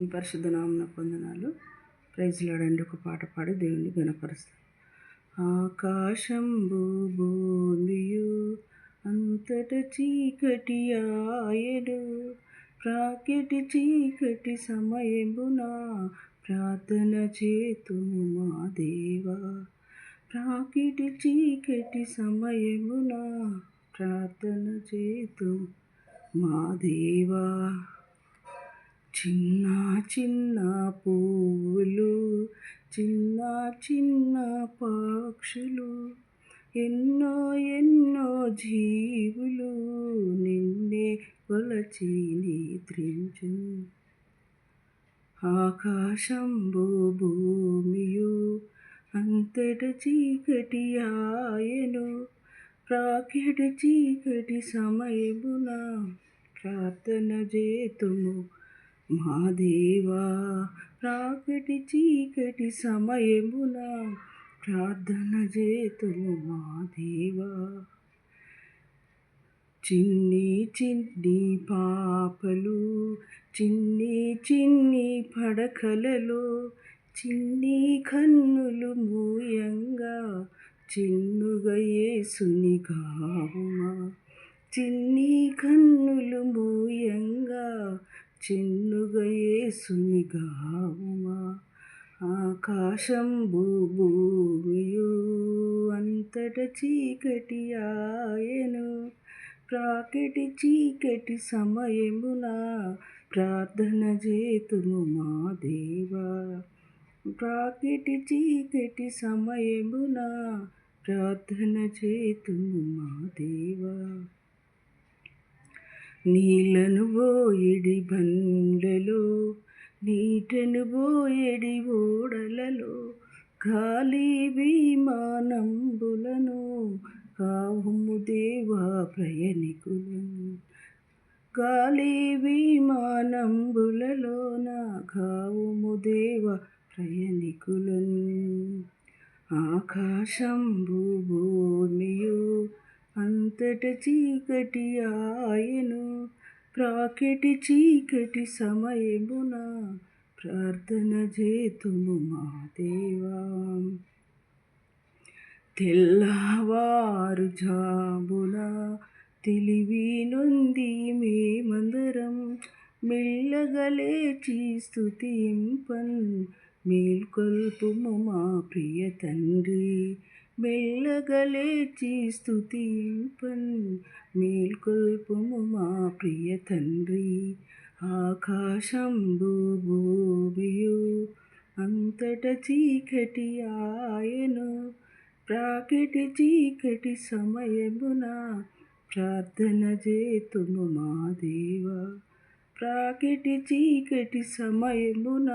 పరిశుద్ధ నామన పొందనాలు ప్రైజ్లాడండి ఒక పాట పాడి దేవుణ్ణి గణపరుస్తాం ఆకాశం భూమియు అంతట చీకటి ఆయడు ప్రాకెటి చీకటి సమయమున ప్రార్థన చేతుము మా దేవా. ప్రాకిటి చీకటి సమయమున ప్రార్థన చేతు మా దేవా. చిన్న చిన్న పువ్వులు చిన్న చిన్న పక్షులు ఎన్నో ఎన్నో జీవులు నిన్నే కొలచి నిద్రించు. ఆకాశం భూమియు అంతట చీకటి ఆయను ప్రాకెటి చీకటి సమయమున ప్రార్థన చేతుము. మా దేవా రాకటి చీకటి సమయమున ప్రార్థన చేతులు మా దేవా. చిన్ని చిన్ని పాపలు చిన్ని చిన్ని పడకలలో చిన్ని కన్నులు మూయంగా చిన్నుగా యేసుని గావుమా. చిన్ని కన్నులు మూయంగా చిన్నుగా గావుమా ఆకాశం భూమియు అంతట చీకటి ఆయను. ప్రాకెటి చీకటి సమయమున ప్రార్థన చేతుము మా దేవా. ప్రాకెటి చీకటి సమయమున ప్రార్థన చేతుము మా దేవా. నీళ్ళను పోయడి బండ్లలో నీటను పోయడి ఓడలలో గాలి విమానంబులను కావుము దేవా ప్రయాణికులను గాలి విమానంబులలోన కావుము దేవ ప్రయాణికులను ఆకాశంబు భూమియు అంతట చీకటి ఆయను ప్రాకెటి చీకటి సమయమున ప్రార్థన చేతుము మా దేవా. తెల్లవారు జాబున తెలివి నొంది మేమందరం మెల్లగలేచి స్థుతింపన్ మేల్కొల్పుము మా ప్రియ తండ్రి. మెల్లగలేచి స్థుతింపన్. మేల్కొల్పుము మా ప్రియ తండ్రి. ఆకాశం భూభూమియు అంతట చీకటి ఆయను. ప్రాకెటి చీకటి సమయమున ప్రార్థన చేతుము మా దేవా. ప్రాకెటి చీకటి సమయమున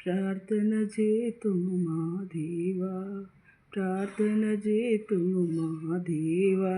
ప్రార్థన చేతుము మా దేవా ప్రార్థన చేతుము మా దేవా